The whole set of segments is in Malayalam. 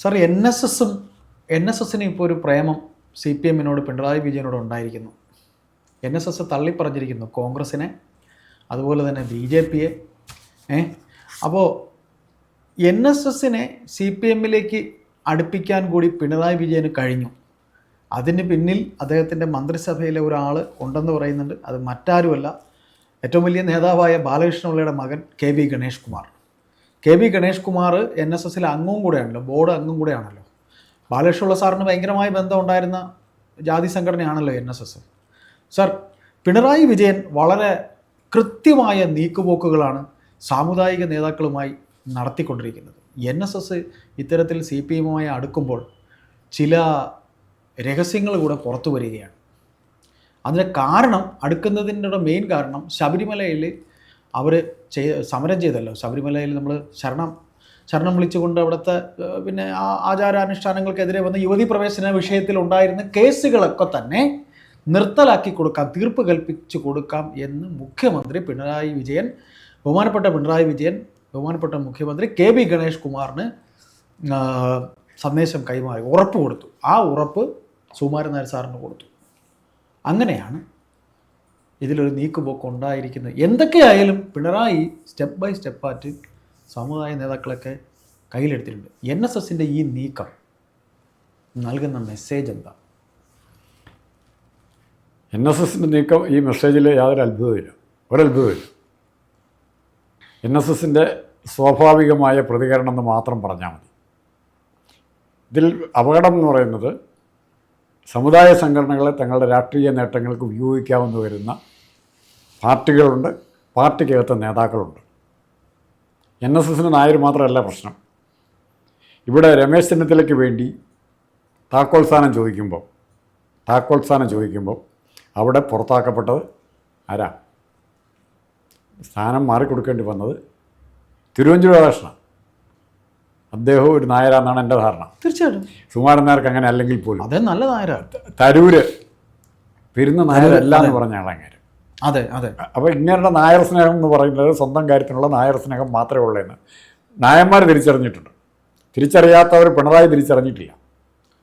സാർ എൻ എസ് എസും എൻ എസ് എസിന് ഇപ്പോൾ ഒരു പ്രേമം സി പി എമ്മിനോട് പിണറായി വിജയനോട് ഉണ്ടായിരിക്കുന്നു. എൻ എസ് എസ് തള്ളിപ്പറഞ്ഞിരിക്കുന്നു കോൺഗ്രസിനെ അതുപോലെ തന്നെ ബി ജെ പിയെ ഏ? അപ്പോൾ എൻ എസ് എസിനെ സി പി എമ്മിലേക്ക് അടുപ്പിക്കാൻ കൂടി പിണറായി വിജയന് കഴിഞ്ഞു. അതിന് പിന്നിൽ അദ്ദേഹത്തിന്റെ മന്ത്രിസഭയിലെ ഒരാൾ ഉണ്ടെന്ന് പറയുന്നുണ്ട്. അത് മറ്റാരുമല്ല. ഏറ്റവും വലിയ നേതാവായ ബാലകൃഷ്ണപിള്ളയുടെ മകൻ K V Ganesh Kumar K V Ganesh Kumar N S എസിലെ അംഗവും കൂടെയാണല്ലോ ബോർഡ് അംഗം കൂടെയാണല്ലോ. ബാലകൃഷ്ണുള്ള സാറിന് ഭയങ്കരമായ ബന്ധം ഉണ്ടായിരുന്ന ജാതി സംഘടനയാണല്ലോ N S S. Sir Pinarayi Vijayan വളരെ കൃത്യമായ നീക്കുപോക്കുകളാണ് സാമുദായിക നേതാക്കളുമായി നടത്തിക്കൊണ്ടിരിക്കുന്നത്. എൻ എസ് എസ് ഇത്തരത്തിൽ സി പി എമ്മുമായി അടുക്കുമ്പോൾ ചില രഹസ്യങ്ങൾ കൂടെ പുറത്തു വരികയാണ്. അതിന് കാരണം അടുക്കുന്നതിന്റെ മെയിൻ കാരണം ശബരിമലയിൽ അവർ ചെയ് സമരം ചെയ്തല്ലോ. ശബരിമലയിൽ നമ്മൾ ശരണം ശരണം വിളിച്ചുകൊണ്ട് അവിടുത്തെ പിന്നെ ആ ആചാരാനുഷ്ഠാനങ്ങൾക്കെതിരെ വന്ന യുവതി പ്രവേശന വിഷയത്തിൽ ഉണ്ടായിരുന്ന കേസുകളൊക്കെ തന്നെ നിർത്തലാക്കി കൊടുക്കാം തീർപ്പ് കൽപ്പിച്ചു കൊടുക്കാം എന്ന് മുഖ്യമന്ത്രി പിണറായി വിജയൻ ബഹുമാനപ്പെട്ട പിണറായി വിജയൻ ബഹുമാനപ്പെട്ട മുഖ്യമന്ത്രി കെ ബി ഗണേഷ് കുമാറിന് സന്ദേശം കൈമാറി ഉറപ്പ് കൊടുത്തു. ആ ഉറപ്പ് സുകുമാരൻ നായർ സാറിന് കൊടുത്തു. അങ്ങനെയാണ് ഇതിലൊരു നീക്കുപോക്ക് ഉണ്ടായിരിക്കുന്നത്. എന്തൊക്കെയായാലും പിണറായി സ്റ്റെപ്പ് ബൈ സ്റ്റെപ്പായിട്ട് സമുദായ നേതാക്കളൊക്കെ കയ്യിലെടുത്തിട്ടുണ്ട്. എൻ എസ് എസിന്റെ ഈ നീക്കം നൽകുന്ന മെസ്സേജ് എന്താ? എൻ എസ് എസിന്റെ നീക്കം ഈ മെസ്സേജിൽ യാതൊരു അത്ഭുതമില്ല ഒരത്ഭുതമില്ല എൻ എസ് എസിന്റെ സ്വാഭാവികമായ പ്രതികരണം എന്ന് മാത്രം പറഞ്ഞാൽ മതി. ഇതിൽ അപകടം എന്ന് പറയുന്നത് സമുദായ സംഘടനകളെ തങ്ങളുടെ രാഷ്ട്രീയ നേട്ടങ്ങൾക്ക് ഉപയോഗിക്കാമെന്ന് വരുന്ന പാർട്ടികളുണ്ട് പാർട്ടിക്കകത്ത് നേതാക്കളുണ്ട്. എൻ എസ് എസിന് നായർ മാത്രമല്ല പ്രശ്നം. ഇവിടെ രമേശ് ചെന്നിത്തലയ്ക്ക് വേണ്ടി താക്കോൽ സ്ഥാനം ചോദിക്കുമ്പോൾ താക്കോൽ സ്ഥാനം ചോദിക്കുമ്പോൾ അവിടെ പുറത്താക്കപ്പെട്ടത് ആരാ? സ്ഥാനം മാറിക്കൊടുക്കേണ്ടി വന്നത് തിരുവഞ്ചൂർ രാധാകൃഷ്ണൻ അദ്ദേഹം ഒരു നായരാന്നാണ് എന്റെ ധാരണ. തീർച്ചയായിട്ടും. സുമാരൻ നായർക്ക് അങ്ങനെ അല്ലെങ്കിൽ പോലും. അതേ നല്ല നായരാ തരൂര് പെരുന്ന നായരല്ല എന്ന് പറഞ്ഞ ആളങ്ങനെ അതെ അതെ. അപ്പോൾ ഇങ്ങനെയുള്ള നായർ സ്നേഹം എന്ന് പറയുന്നത് സ്വന്തം കാര്യത്തിനുള്ള നായർ സ്നേഹം മാത്രമേ ഉള്ളൂ എന്ന്. നായന്മാർ തിരിച്ചറിഞ്ഞിട്ടുണ്ട്. തിരിച്ചറിയാത്തവർ പിണറായി തിരിച്ചറിഞ്ഞിട്ടില്ല.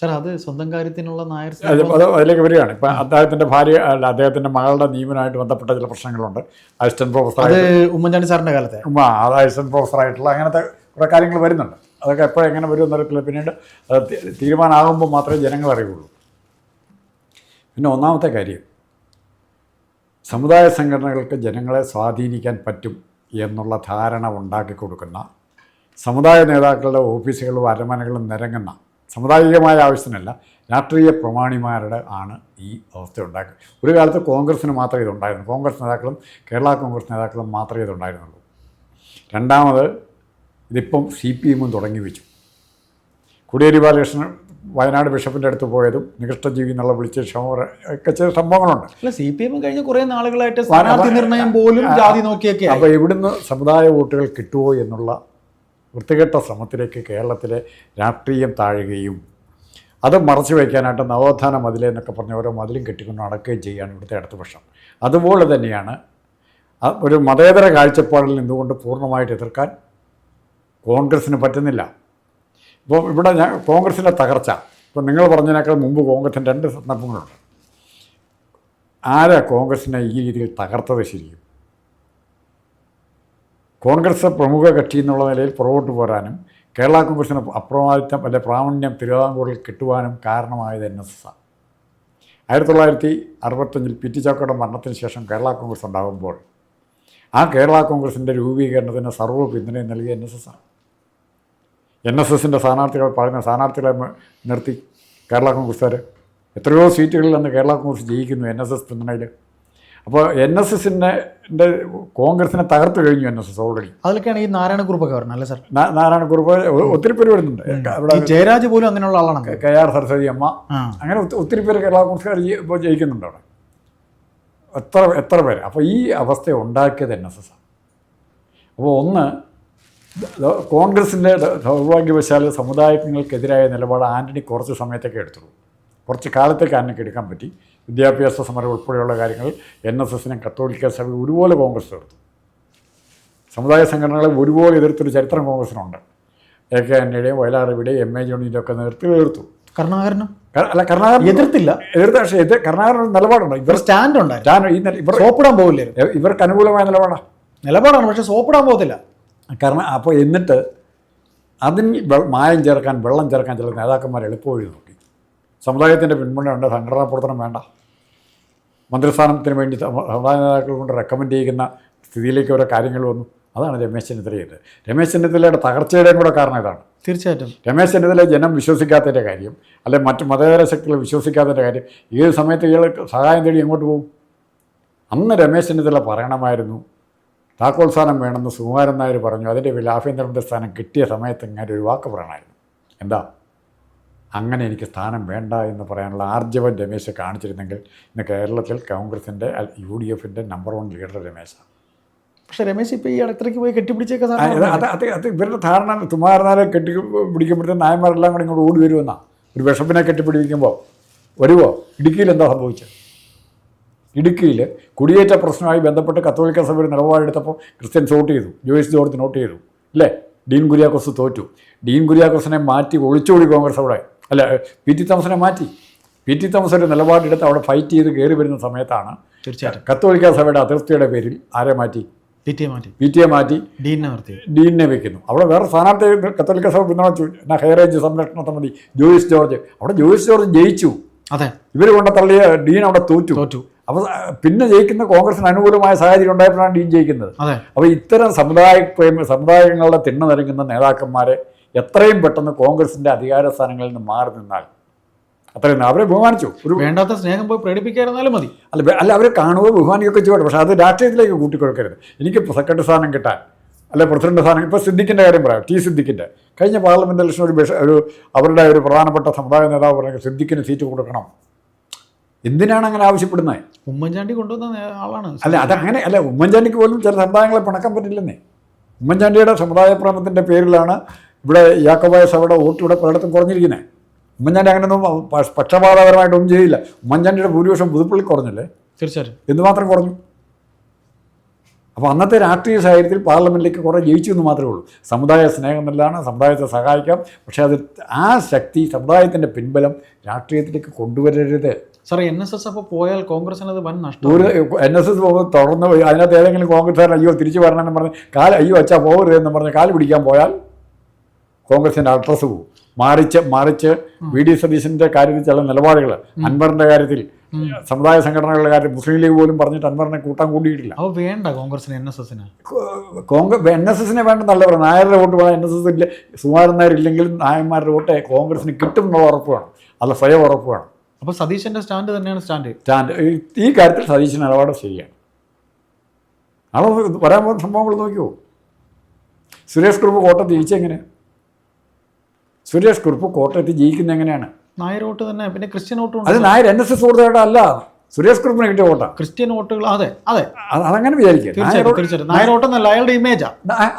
സാർ അത് സ്വന്തം കാര്യത്തിനുള്ള നായർ അത് സ്നേഹം അത് അതിലേക്ക് വരികയാണ്. ഇപ്പം അദ്ദേഹത്തിന്റെ ഭാര്യ അല്ല അദ്ദേഹത്തിന്റെ മകളുടെ നിയമനമായിട്ട് ബന്ധപ്പെട്ട ചില പ്രശ്നങ്ങളുണ്ട്. അസിസ്റ്റന്റ് പ്രൊഫസർ അത് ഉമ്മൻചാണ്ടി സാറിന്റെ കാലത്തെ. ഉമ്മ അത് അസിസ്റ്റന്റ് പ്രൊഫസറായിട്ടുള്ള അങ്ങനത്തെ കുറേ കാര്യങ്ങൾ വരുന്നുണ്ട്. അതൊക്കെ എപ്പോഴും എങ്ങനെ വരും എന്നറിയത്തില്ല പിന്നീട് തീരുമാനമാകുമ്പോൾ മാത്രമേ ജനങ്ങൾ അറിയുള്ളൂ. പിന്നെ ഒന്നാമത്തെ കാര്യം സമുദായ സംഘടനകൾക്ക് ജനങ്ങളെ സ്വാധീനിക്കാൻ പറ്റും എന്നുള്ള ധാരണ ഉണ്ടാക്കി കൊടുക്കുന്ന സമുദായ നേതാക്കളുടെ ഓഫീസുകളും അരമനകളും നിരങ്ങുന്ന സമുദായികമായ ആവശ്യത്തിനല്ല രാഷ്ട്രീയ പ്രമാണിമാരുടെ ആണ് ഈ അവസ്ഥ ഉണ്ടാക്കുക ഒരു കാലത്ത് കോൺഗ്രസ്സിന് മാത്രമേ ഇതുണ്ടായിരുന്നു. കോൺഗ്രസ് നേതാക്കളും കേരള കോൺഗ്രസ് നേതാക്കളും മാത്രമേ ഇതുണ്ടായിരുന്നുള്ളൂ. രണ്ടാമത് ഇതിപ്പം സി പി എമ്മും തുടങ്ങി വെച്ചു. കോടിയേരി ബാലകൃഷ്ണൻ വയനാട് ബിഷപ്പിന്റെ അടുത്ത് പോയതും നികൃഷ്ടജീവി എന്നുള്ള വിളിച്ച ക്ഷമ ഒക്കെ ചില സംഭവങ്ങളുണ്ട്. അല്ല സി പി എം കഴിഞ്ഞ കുറേ നാളുകളായിട്ട് സ്ഥാനാർത്ഥി നിർണയം പോലും ജാതി നോക്കിയൊക്കെ അപ്പോൾ ഇവിടുന്ന് സമുദായ വോട്ടുകൾ കിട്ടുമോ എന്നുള്ള വൃത്തികെട്ട ശ്രമത്തിലേക്ക് കേരളത്തിലെ രാഷ്ട്രീയം താഴുകയും അത് മറച്ചു വയ്ക്കാനായിട്ട് നവോത്ഥാന മതിൽ എന്നൊക്കെ പറഞ്ഞ ഓരോ മതിലും കെട്ടിക്കൊണ്ട് നടക്കുകയും ചെയ്യുകയാണ് ഇവിടുത്തെ അടുത്ത പക്ഷം. അതുപോലെ തന്നെയാണ് ഒരു മതേതര കാഴ്ചപ്പാടിൽ നിന്നുകൊണ്ട് പൂർണമായിട്ട് എതിർക്കാൻ കോൺഗ്രസ്സിന് പറ്റുന്നില്ല. ഇപ്പോൾ ഇവിടെ ഞാൻ കോൺഗ്രസിന്റെ തകർച്ച. ഇപ്പോൾ നിങ്ങൾ പറഞ്ഞതിനേക്കാൾ മുമ്പ് കോൺഗ്രസിന് രണ്ട് സന്ദർഭങ്ങളുണ്ട്. ആരാ കോൺഗ്രസിനെ ഈ രീതിയിൽ തകർത്തത് ശരിക്കും? കോൺഗ്രസ് പ്രമുഖ കക്ഷി എന്നുള്ള നിലയിൽ പുറകോട്ട് പോരാനും കേരള കോൺഗ്രസിന് അപ്രമാദിത്വം അല്ലെ പ്രാവണ്യം തിരുവിതാംകൂറിൽ കിട്ടുവാനും കാരണമായത് എൻ എസ് എസ് ആയിരത്തി തൊള്ളായിരത്തി അറുപത്തഞ്ചിൽ പി ടി ചാക്കോയുടെ മരണത്തിന് ശേഷം കേരള കോൺഗ്രസ് ഉണ്ടാകുമ്പോൾ ആ കേരള കോൺഗ്രസിന്റെ രൂപീകരണത്തിന് സർവ പിന്തുണയും നൽകിയ എൻ എസ് എസ് ആണ്. എൻ എസ് എസിന്റെ സ്ഥാനാർത്ഥികൾ പറയുന്ന സ്ഥാനാർത്ഥികളെ നിർത്തി കേരള കോൺഗ്രസ്സുകാർ. എത്രയോ സീറ്റുകളിൽ അന്ന് കേരള കോൺഗ്രസ് ജയിക്കുന്നു എൻ എസ് എസ് പിന്തുണയിൽ. അപ്പോൾ എൻ എസ് എസിന്റെ കോൺഗ്രസിനെ തകർത്ത് കഴിഞ്ഞു എൻ എസ് എസ് ഓൾറെഡി അതിലൊക്കെയാണ് ഈ നാരായണ കുറുപ്പൊക്കെ പറഞ്ഞത് അല്ലേ സാർ? നാരായണക്കുറുപ്പ് ഒ- ഒത്തിരി പേര് വരുന്നുണ്ട്. ജയരാജ് പോലും അങ്ങനെയുള്ള ആളാണ്? കെ ആർ സരസ്വതി അമ്മ. അങ്ങനെ ഒത്തിരി പേര് കേരള കോൺഗ്രസ്സുകാർ ഇപ്പോൾ ജയിക്കുന്നുണ്ട് അവിടെ. എത്ര എത്ര പേര്? അപ്പോൾ ഈ അവസ്ഥ ഉണ്ടാക്കിയത് എൻ എസ് എസ് ആണ്. അപ്പോൾ ഒന്ന് കോൺഗ്രസിന്റെ ദൗർഭാഗ്യവശാൽ സമുദായങ്ങൾക്കെതിരായ നിലപാട് ആന്റണി കുറച്ച് സമയത്തേക്ക് എടുത്തുള്ളൂ കുറച്ച് കാലത്തേക്ക് ആന്റണിക്ക് എടുക്കാൻ പറ്റി. വിദ്യാഭ്യാസ സമരം ഉൾപ്പെടെയുള്ള കാര്യങ്ങൾ എൻ എസ് എസിനും കത്തോലിക്ക സഭ ഒരുപോലെ കോൺഗ്രസ് എടുത്തു സമുദായ സംഘടനകളെ ഒരുപോലെ എതിർത്തൊരു ചരിത്രം കോൺഗ്രസിനുണ്ട്. എ കെ ആന്റണിയുടെയും വയലാറിയുടെയും എം എ ജോണിന്റെ ഒക്കെ നേതൃത്വം എതിർത്തു. കരുണാകരനും? അല്ല കർണാകരൻ എതിർത്തില്ല. എതിർത്ത പക്ഷേ എതിർ കർണാകരൻ ഒരു നിലപാടുണ്ട്. ഇവർ സ്റ്റാൻഡ് ഉണ്ട് ഞാൻ ഈ ഇവർ സോപ്പിടാൻ പോകില്ലേ ഇവർക്ക് അനുകൂലമായ നിലപാടാണ് നിലപാടാണ് പക്ഷേ സോപ്പിടാൻ പോകത്തില്ല. കാരണം അപ്പോൾ എന്നിട്ട് അതിന് മായം ചേർക്കാൻ വെള്ളം ചേർക്കാൻ ചില നേതാക്കന്മാർ എളുപ്പവഴി നോക്കി. സമുദായത്തിന്റെ പിന്മുണയുണ്ട് സംഘടനാ പ്രവർത്തനം വേണ്ട. മന്ത്രിസ്ഥാനത്തിന് വേണ്ടി സമ- സമുദായ നേതാക്കൾ കൊണ്ട് റെക്കമെൻഡ് ചെയ്യുന്ന സ്ഥിതിയിലേക്ക് ഓരോ കാര്യങ്ങൾ വന്നു. അതാണ് രമേശ് ചെന്നിത്തല ചെയ്തത് രമേശ് ചെന്നിത്തലയുടെ തകർച്ചയുടെയും കൂടെ കാരണം ഇതാണ്. തീർച്ചയായിട്ടും. രമേശ് ചെന്നിത്തല ജനം വിശ്വസിക്കാത്തതിന്റെ കാര്യം അല്ലെങ്കിൽ മറ്റ് മതേതര ശക്തികൾ വിശ്വസിക്കാത്തതിന്റെ കാര്യം ഏത് സമയത്ത് ഇയാൾ സഹായം തേടി എങ്ങോട്ട് പോകും? അന്ന് രമേശ് ചെന്നിത്തല പറയണമായിരുന്നു താക്കോൽ സ്ഥാനം വേണമെന്ന് സുകുമാരൻ നായർ പറഞ്ഞു. അതിന്റെ പേരിൽ ആഭ്യന്തരമന്ത്രി സ്ഥാനം കിട്ടിയ സമയത്ത് ഇങ്ങനെ ഒരു വാക്ക് പറയണമായിരുന്നു. എന്താ? അങ്ങനെ എനിക്ക് സ്ഥാനം വേണ്ട എന്ന് പറയാനുള്ള ആർജവം രമേശ് കാണിച്ചിരുന്നെങ്കിൽ ഇന്ന് കേരളത്തിൽ കോൺഗ്രസിന്റെ യു ഡി എഫിന്റെ നമ്പർ വൺ ലീഡർ രമേശാണ് പക്ഷേ രമേശ് ഇപ്പോൾ ഈ ഇടത്തിലേക്ക് പോയി കെട്ടിപ്പിടിച്ചേക്ക അത് അത് അത് ഇവരുടെ ധാരണ തുമാരനാരെ കെട്ടി പിടിക്കുമ്പോഴത്തേക്കും നായന്മാരെല്ലാം കൂടി ഇങ്ങോട്ട് ഓടി വരുമെന്നാണ് ഒരു വിഷപ്പിനെ കെട്ടിപ്പിടിക്കുമ്പോൾ വരുമോ ഇടുക്കിയിൽ എന്താ സംഭവിച്ചത്? ഇടുക്കിയിൽ കുടിയേറ്റ പ്രശ്നവുമായി ബന്ധപ്പെട്ട് കത്തോലിക്ക സഭ ഒരു നിലപാടെടുത്തപ്പോൾ ക്രിസ്ത്യൻസ് വോട്ട് ചെയ്തു ജോയിസ് ജോർജ് നോട്ട് ചെയ്തു അല്ലേ? ഡീൻ കുര്യാക്കോസ് തോറ്റു. ഡീൻ കുര്യാക്കോസിനെ മാറ്റി ഒളിച്ചോടി കോൺഗ്രസ് അവിടെ അല്ല പി ടി തോമസിനെ മാറ്റി. പി ടി തോമസ് ഒരു നിലപാടെടുത്ത് അവിടെ ഫൈറ്റ് ചെയ്ത് കയറി വരുന്ന സമയത്താണ് തീർച്ചയായിട്ടും. കത്തോലിക്ക സഭയുടെ അതിർത്തിയുടെ പേരിൽ ആരെ മാറ്റി? പി ടി എ മാറ്റി. പി ടി എ മാറ്റി. ഡീനെ നിർത്തി. ഡീനെ വെക്കുന്നു. അവിടെ വേറെ സ്ഥാനാർത്ഥി കത്തോലിക്ക സഭ പിന്തുണച്ചു എന്നാ ഹെയറേജ് സംരക്ഷണ സമിതി ജോയിസ് ജോർജ്. അവിടെ ജോയിസ് ജോർജ് ജയിച്ചു. അതെ. ഇവർ കൊണ്ട തള്ളിയ ഡീൻ അവിടെ തോറ്റു. തോറ്റു. അപ്പോൾ പിന്നെ ജയിക്കുന്ന കോൺഗ്രസിന് അനുകൂലമായ സാഹചര്യം ഉണ്ടായപ്പോഴാണ് ഡീൻ ജയിക്കുന്നത്. അപ്പോൾ ഇത്തരം സമുദായ പ്രേമ സമുദായങ്ങളുടെ തിണ്ണ നിരങ്ങുന്ന നേതാക്കന്മാരെ എത്രയും പെട്ടെന്ന് കോൺഗ്രസിന്റെ അധികാര സ്ഥാനങ്ങളിൽ നിന്ന് മാറി നിന്നാൽ അത്രയും അവരെ ബഹുമാനിച്ചു. ഒരു വേണ്ടാത്ത സ്നേഹം പോയി പ്രകടിപ്പിക്കാതിരുന്നാലും മതി. അല്ല അല്ല അവരെ കാണുകയോ ബഹുമാനിക്കുകയൊക്കെ ചെയ്യട്ടെ. പക്ഷേ അത് രാഷ്ട്രീയത്തിലേക്ക് കൂട്ടിക്കൊടുക്കരുത്. എനിക്ക് സെക്രട്ടറി സ്ഥാനം കിട്ടാൻ അല്ലെ പ്രസിഡന്റ് സ്ഥാനം ഇപ്പോൾ സിദ്ദിഖിന്റെ കാര്യം പറയാം. ടി സിദ്ദിഖിന്റെ കഴിഞ്ഞ പാർലമെന്റ് ഇലക്ഷൻ ഒരു ഒരു അവരുടെ ഒരു പ്രധാനപ്പെട്ട സമുദായ നേതാവ് പറഞ്ഞു സിദ്ദിഖിന് സീറ്റ് കൊടുക്കണം. എന്തിനാണ് അങ്ങനെ ആവശ്യപ്പെടുന്നത്? ഉമ്മൻചാണ്ടി കൊണ്ടുവന്ന ആളാണ്. അല്ല അതങ്ങനെ അല്ല ഉമ്മൻചാണ്ടിക്ക് പോലും ചില സമുദായങ്ങളെ പിണക്കാൻ പറ്റില്ലെന്നേ. ഉമ്മൻചാണ്ടിയുടെ സമുദായ പ്രേമത്തിന്റെ പേരിലാണ് ഇവിടെ യാക്കോബായ സഭയുടെ വോട്ട് ഇവിടെ പലയിടത്തും കുറഞ്ഞിരിക്കുന്നത്. ഉമ്മൻചാണ്ടി അങ്ങനെയൊന്നും പക്ഷപാതപരമായിട്ടൊന്നും ചെയ്യില്ല. ഉമ്മൻചാണ്ടിയുടെ ഭൂരിപക്ഷം പുതുപ്പള്ളി കുറഞ്ഞല്ലേ? തീർച്ചയായിട്ടും. എന്തുമാത്രം കുറഞ്ഞു? അപ്പോൾ അന്നത്തെ രാഷ്ട്രീയ സാഹചര്യത്തിൽ പാർലമെന്റിലേക്ക് കുറേ ജയിച്ചു എന്ന് മാത്രമേ ഉള്ളൂ. സമുദായ സ്നേഹം നല്ലതാണ് സമുദായത്തെ സഹായിക്കാം. പക്ഷേ അത് ആ ശക്തി സമുദായത്തിന്റെ പിൻബലം രാഷ്ട്രീയത്തിലേക്ക് കൊണ്ടുവരരുത്. സാറേ എൻ എസ് എസ് അപ്പോൾ പോയാൽ കോൺഗ്രസിന് അത് വൻ നഷ്ടം ഒരു എൻ എസ് എസ് പോകുമ്പോൾ തുടർന്ന് പോയി അതിനകത്ത് ഏതെങ്കിലും കോൺഗ്രസ്സുകാരൻ അയ്യോ തിരിച്ചു വരണമെന്ന് പറഞ്ഞ് കാൽ അയ്യോ അച്ഛാ പോകരുത് എന്ന് പറഞ്ഞ് കാൽ പിടിക്കാൻ പോയാൽ കോൺഗ്രസിന്റെ അഡ്രസ്സ് പോകും. മാറിച്ച് മറിച്ച് വി ഡി സതീശന്റെ കാര്യത്തിൽ ചില നിലപാടുകൾ അൻവറിന്റെ കാര്യത്തിൽ സമുദായ സംഘടനകളുടെ കാര്യത്തിൽ മുസ്ലിം ലീഗ് പോലും പറഞ്ഞിട്ട് അൻവറിനെ കൂട്ടാൻ കൂടിയിട്ടില്ല. അപ്പോൾ വേണ്ട കോൺഗ്രസിന് എൻ എസ് എസിന് കോൺഗ്രസ് എൻ എസ് എസിനെ വേണ്ട നല്ല പറയുന്നത്. നായരുടെ വോട്ട് വേണം എൻ എസ് എസ് ഇല്ല സുമാരൻ നായർ ഇല്ലെങ്കിലും നായന്മാരുടെ വോട്ട് കോൺഗ്രസിന് കിട്ടും എന്നുള്ള ഉറപ്പ് വേണം. അല്ല സ്വയം ഉറപ്പ് വേണം. അപ്പോൾ സതീശന്റെ സ്റ്റാൻഡ് തന്നെയാണ് സ്റ്റാൻഡ്. സ്റ്റാൻഡ്. ഈ- കാര്യത്തിൽ സതീശൻ നിലപാട് ശരിയാണ്. നാളെ വരാൻ പോകുന്ന സംഭവങ്ങൾ നോക്കിയോ? സുരേഷ് കുറുപ്പ് കോട്ടയത്ത് ജയിച്ചെങ്ങനെ സുരേഷ് കുറുപ്പ് കോട്ടയത്ത് ജയിക്കുന്ന എങ്ങനെയാണ്? നായർ വോട്ട് തന്നെ പിന്നെ ക്രിസ്ത്യൻ വോട്ട് അത് നായർ എൻ എസ് എസ് കൊടുത്തതായിട്ട് അല്ല സുരേഷ് കുറുപ്പിന് കിട്ടിയ വോട്ടാണ് ക്രിസ്ത്യൻ വോട്ടുകൾ അതെ അതെ. അത് അതങ്ങനെ വിചാരിക്കുക. തീർച്ചയായിട്ടും വോട്ടെന്നല്ല അയാളുടെ ഇമേജാ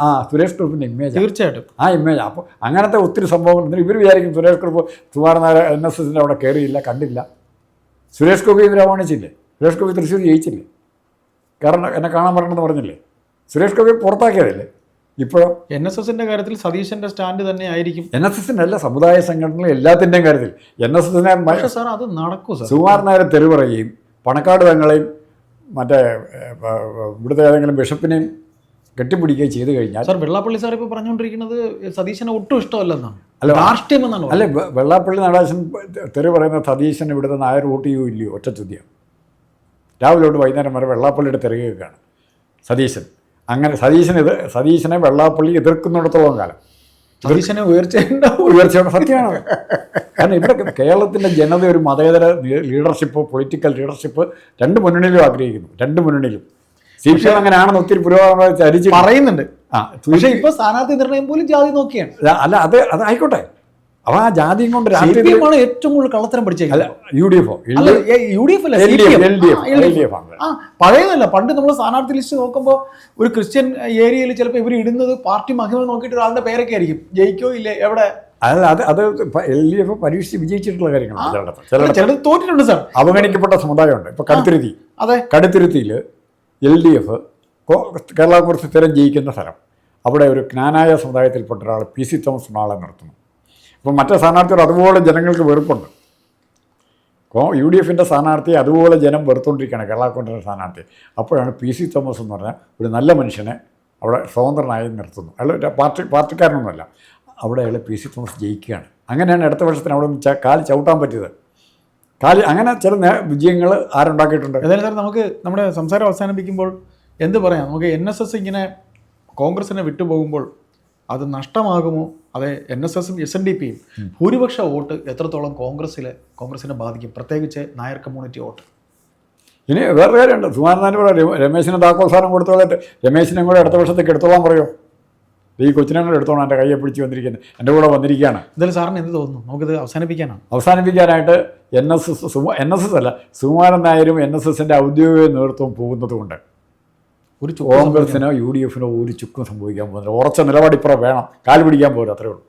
ആ. സുരേഷ് കുറുപ്പിന്റെ ഇമേജ് തീർച്ചയായിട്ടും. ആ ഇമേജ് അപ്പോൾ അങ്ങനത്തെ ഒത്തിരി സംഭവങ്ങൾ ഇവർ വിചാരിക്കും സുരേഷ് കുറുപ്പ് നായർ എൻ എസ് എസിന്റെ അവിടെ കയറിയില്ല കണ്ടില്ല. സുരേഷ് ഗോപി ഇവരെ അവമാനിച്ചില്ലേ? സുരേഷ് ഗോപി തൃശ്ശൂർ ജയിച്ചില്ലേ? കാരണം എന്നെ കാണാൻ വരണമെന്ന് പറഞ്ഞില്ലേ? സുരേഷ് ഗോപി പുറത്താക്കിയതല്ലേ? ഇപ്പോഴോ? എൻ എസ് എസിന്റെ കാര്യത്തിൽ സതീശന്റെ സ്റ്റാൻഡ് തന്നെ ആയിരിക്കും. എൻ എസ് എസിന്റെ അല്ല സമുദായ സംഘടനകൾ എല്ലാത്തിന്റെയും കാര്യത്തിൽ. എൻ എസ് എസിനെ സാർ അത് നടക്കൂ സാർ. സുകുമാരൻ നായർ പറയുകയും പണക്കാട് തങ്ങളെയും മറ്റേ ഇവിടുത്തെ ഏതെങ്കിലും ബിഷപ്പിനെയും കെട്ടിപ്പിടിക്കുകയും ചെയ്തു കഴിഞ്ഞാൽ സാർ വെള്ളാപ്പള്ളി സാർ ഇപ്പോൾ പറഞ്ഞുകൊണ്ടിരിക്കുന്നത് സതീശനെ ഒട്ടും ഇഷ്ടമല്ലെന്നാണ്. അല്ല, രാഷ്ട്രീയം എന്നാണ് അല്ലെ വെള്ളാപ്പള്ളി നടേശൻ തെറി പറയുന്ന സതീശൻ ഇവിടുത്തെ നായർ വോട്ട് ചെയ്യൂ ഇല്ലയോ? ഒറ്റ ചോദ്യം. രാവിലെ തൊട്ട് വൈകുന്നേരം വരെ വെള്ളാപ്പള്ളിയുടെ തെറി കേൾക്കുകയാണ് സതീശൻ. അങ്ങനെ സതീശനെ ഇത് സതീശനെ വെള്ളാപ്പള്ളി എതിർക്കുന്നിടത്തോളം കാലം. സതീശനെ ഉയർച്ച ഉയർച്ചയുടെ സത്യമാണ്. കാരണം ഇവിടെ കേരളത്തിന്റെ ജനത ഒരു മതേതര ലീഡർഷിപ്പ് പൊളിറ്റിക്കൽ ലീഡർഷിപ്പ് രണ്ട് മുന്നണിയിലും ആഗ്രഹിക്കുന്നു. രണ്ട് മുന്നണിയിലും. സി പി എം അങ്ങനെയാണെന്ന് ഒത്തിരി പുരോഗമനം പറയുന്നുണ്ട്. ആ പക്ഷേ ഇപ്പോൾ സ്ഥാനാർത്ഥി നിർണയം പോലും ജാതി നോക്കിയാണ്. അല്ല അത് അത് ആയിക്കോട്ടെ. അപ്പോൾ ആ ജാതിയും കൊണ്ട് സി പി രാഷ്ട്രീയ എം ആണ് ഏറ്റവും കൂടുതൽ കള്ളത്തരം അല്ല പഠിച്ചേക്കുന്നത് U D F U D F പഴയതല്ല പണ്ട് നമ്മൾ സ്ഥാനാർത്ഥി ലിസ്റ്റ് നോക്കുമ്പോൾ ഒരു ക്രിസ്ത്യൻ ഏരിയയിൽ ചിലപ്പോൾ ഇവർ ഇടുന്നത് പാർട്ടി മഹിമ നോക്കിയിട്ട് ഒരാളുടെ പേരൊക്കെ ആയിരിക്കും. ജയിക്കോ ഇല്ലേ എവിടെ? അല്ല അത് അത് എൽ ഡി എഫ് പരീക്ഷിച്ച് വിജയിച്ചിട്ടുള്ള കാര്യങ്ങളാണ് ചിലയിടത്ത്. ചിലത് തോറ്റിട്ടുണ്ട് സാർ. അവഗണിക്കപ്പെട്ട സമുദായമുണ്ട്. ഇപ്പൊ കടുത്തിരുത്തി. അതെ. കടുത്തിരുത്തിയിൽ L D F Kerala Congress സ്ഥിരം ജയിക്കുന്ന സ്ഥലം. അവിടെ ഒരു ജ്ഞാനായ സമുദായത്തിൽപ്പെട്ട ഒരാൾ പി സി തോമസ് നാളെ നടത്തുന്നു അപ്പോൾ മറ്റേ സ്ഥാനാർത്ഥിയോട് അതുപോലെ ജനങ്ങൾക്ക് വെറുപ്പുണ്ട്. യു ഡി എഫിന്റെ സ്ഥാനാർത്ഥിയെ അതുപോലെ ജനം വെറുത്തുകൊണ്ടിരിക്കുകയാണ് കേരള കോൺഗ്രസ് സ്ഥാനാർത്ഥി അപ്പോഴാണ് പി സി തോമസ് എന്ന് പറഞ്ഞ ഒരു നല്ല മനുഷ്യനെ അവിടെ സ്വതന്ത്രനായി നിർത്തുന്നു. അയാൾ പാർട്ടി പാർട്ടിക്കാരനൊന്നുമല്ല. അവിടെ അയാൾ പി സി തോമസ് ജയിക്കുകയാണ്. അങ്ങനെയാണ് അടുത്ത വർഷത്തിന് അവിടെ കാൽ ചവിട്ടാൻ പറ്റിയത്. കാൽ അങ്ങനെ ചില വിജയങ്ങൾ ആരുണ്ടാക്കിയിട്ടുണ്ട്? എന്തായാലും സാർ നമുക്ക് നമ്മുടെ സംസാരം അവസാനിപ്പിക്കുമ്പോൾ എന്ത് പറയാം? നമുക്ക് എൻ എസ് എസ് ഇങ്ങനെ കോൺഗ്രസിനെ വിട്ടുപോകുമ്പോൾ അത് നഷ്ടമാകുമോ? അതെ എൻ എസ് എസും എസ് എൻ ഡി പിയും ഭൂരിപക്ഷ വോട്ട് എത്രത്തോളം കോൺഗ്രസ്സിലെ കോൺഗ്രസിനെ ബാധിക്കും? പ്രത്യേകിച്ച് നായർ കമ്മ്യൂണിറ്റി വോട്ട്. ഇനി വേറെ കാര്യമുണ്ട്. സുമാരനാഥൻ കൂടെ രമ- രമേശിന് താക്കോൽസ്ഥാനം കൊടുത്തോളാം രമേശിനെ കൂടെ അടുത്ത വർഷത്തേക്ക് എടുത്തോളാം പറയോ? ഈ കൊച്ചിനെ കൂടെ എടുത്തോളാം എന്റെ കയ്യെ പിടിച്ച് വന്നിരിക്കുന്നത് എന്റെ കൂടെ വന്നിരിക്കുകയാണ്. എന്തായാലും സാറിന് എന്ത് തോന്നുന്നു? നമുക്കിത് അവസാനിപ്പിക്കാനാണ്. അവസാനിപ്പിക്കാനായിട്ട് N S S N S S അല്ല സുമാരൻ നായരും എൻ എസ് എസിന്റെ ഔദ്യോഗിക നേതൃത്വം പോകുന്നതുകൊണ്ട്. ഒരു കോൺഗ്രസിനോ യു ഡി എഫിനോ ഒരു ചുക്കും സംഭവിക്കാൻ പോകുന്നില്ല. ഉറച്ച നിലപാടിപ്പുറം വേണം. കാൽ പിടിക്കാൻ പോലും അത്രേ ഉള്ളൂ.